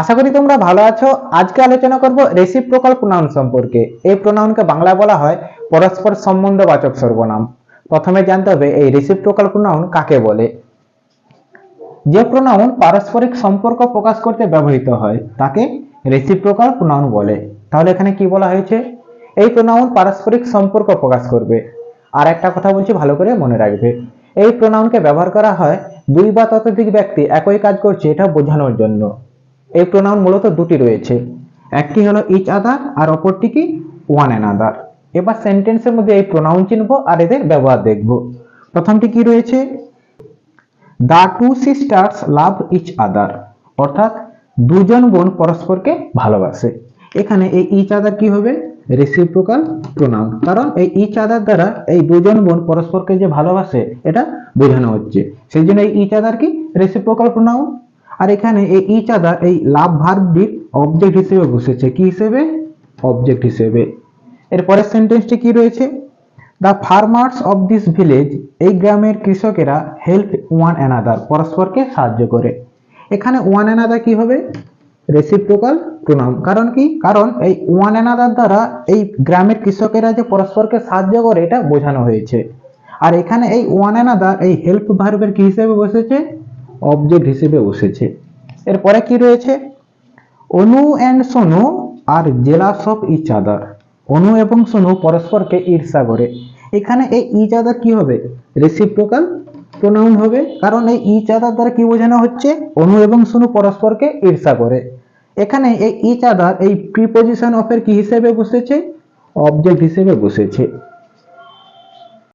আশা করি তোমরা ভালো আছো। আজকে আলোচনা করব রেসিপ্রোকাল প্রোনাউন সম্পর্কে। এই প্রোনাউনকে বাংলায় বলা হয় পরস্পর সম্বন্ধবাচক সর্বনাম। প্রথমে জানতে হবে এই রেসিপ্রোকাল প্রোনাউন কাকে বলে? যে প্রোনাউন পারস্পরিক সম্পর্ক প্রকাশ করতে ব্যবহৃত হয়, তাকে রেসিপ্রোকাল প্রোনাউন বলে। তাহলে এখানে কি বলা হয়েছে? এই প্রোনাউন পারস্পরিক সম্পর্ক প্রকাশ করবে। আর একটা কথা বলছি, ভালো করে মনে রাখবে। এই প্রোনাউনকে ব্যবহার করা হয় দুই বা ততোধিক ব্যক্তি একই কাজ করছে, এটা বোঝানোর জন্য। এই প্রোনাউন মূলত দুটি রয়েছে। একটি হলো ইচ আদার আর অপরটি কি? ওয়ান অ্যানাদার এবার সেন্টেন্সের মধ্যে এই প্রোনাউন চিনবো আর এদের ব্যবহার দেখব। প্রথমটি কি রয়েছে? The two sisters love each other অর্থাৎ দুজন বোন পরস্পরকে ভালোবাসে। এখানে এই ইচ আদার কি হবে? রেসিপ্রোকাল প্রোনাউন কারণ এই ইচ আদার দ্বারা এই দুজন বোন পরস্পরকে যে ভালোবাসে, এটা বোঝানো হচ্ছে। সেই জন্য এই ইচ আদার কি? রেসিপ্রোকাল প্রোনাউন আর এখানে এই ইচ আদার এই লাভ ভার্বটির অবজেক্ট হিসেবে বসেছে। কি হিসেবে? অবজেক্ট হিসেবে। এর পরের সেন্টেন্সটি কি রয়েছে? The farmers of this village এই গ্রামের কৃষকেরা হেল্প ওয়ান অ্যানাদার পরস্পরকে সাহায্য করে। এখানে ওয়ান অ্যানাদার কি হবে? রেসিপ্রোকাল প্রোনাউন কারণ কি? কারণ এই ওয়ান অ্যানাদার দ্বারা এই গ্রামের কৃষকেরা যে পরস্পরকে সাহায্য করে, এটা বোঝানো হয়েছে। আর এখানে এই ওয়ান অ্যানাদার এই হেল্প ভার্বের কি হিসেবে বসেছে? অবজেক্ট হিসেবে বসেছে। এরপরে কি রয়েছে? Anu and Sonu are jealous of each other Anu এবং সোনু পরস্পরকে ঈর্ষা করে এখানে এই ইচ আদার কি হবে? রেসিপ্রোকাল প্রোনাউন হবে। কারণ এই ইচ আদার দ্বারা কি বোঝানো হচ্ছে? অনু এবং সোনু পরস্পরকে ঈর্ষা করে এখানে এই ইচ আদার এই প্রিপোজিশন অফের কি হিসেবে বসেছে? অবজেক্ট হিসেবে বসেছে।